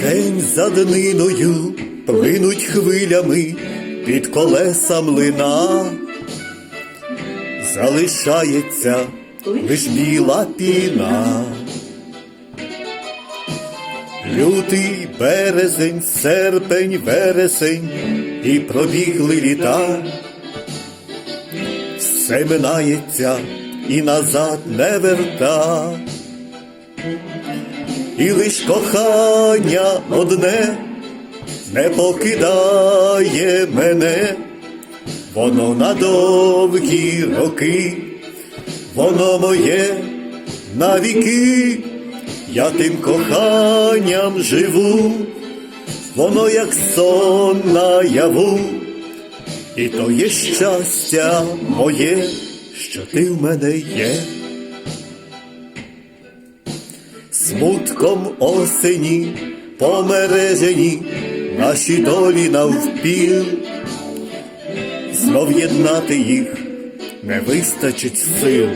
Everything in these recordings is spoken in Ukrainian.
День за дниною плинуть хвилями під колеса млина, залишається лиш біла піна. Лютий березень, серпень, вересень і пробігли літа. Все минається і назад не верта. І лиш кохання одне не покидає мене, воно на довгі роки, воно моє на віки, я тим коханням живу, воно як сон наяву, і то є щастя моє, що ти в мене є. Смутком осені помережені наші долі навпіл, знов єднати їх не вистачить сил.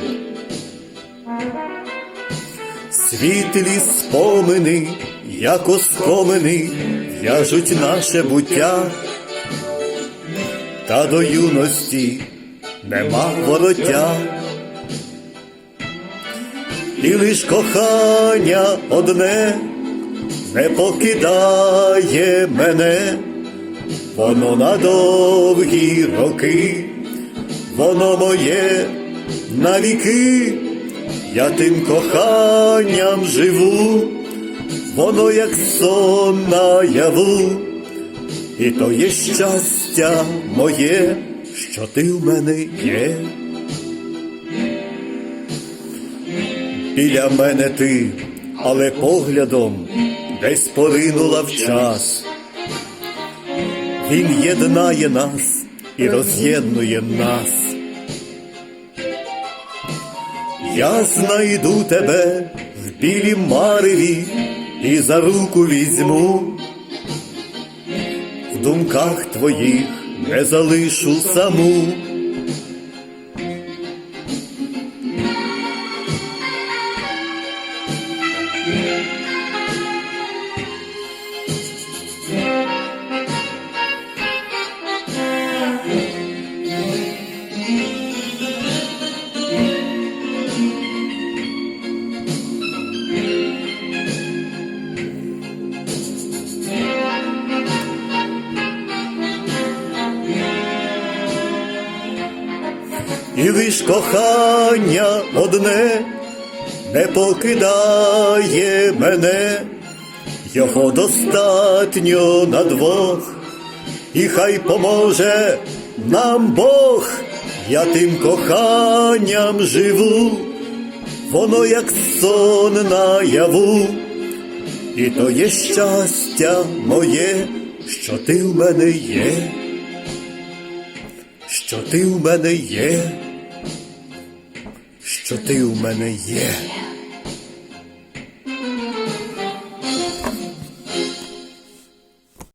Світлі спомини, як оскомини, в'яжуть наше буття, та до юності нема вороття. І лиш кохання одне не покидає мене, воно на довгі роки, воно моє на віки, я тим коханням живу, воно як сон наяву, і то є щастя моє, що ти в мене є. Біля мене ти, але поглядом десь поринула в час. Він єднає нас і роз'єднує нас. Я знайду тебе в білім мареві і за руку візьму. В думках твоїх не залишу саму. І лиш кохання одне не покидає мене, його достатньо на двох, і хай поможе нам Бог, я тим коханням живу, воно як сон наяву, і то є щастя моє, що ти в мене є. Що ти в мене є, що ти у мене є.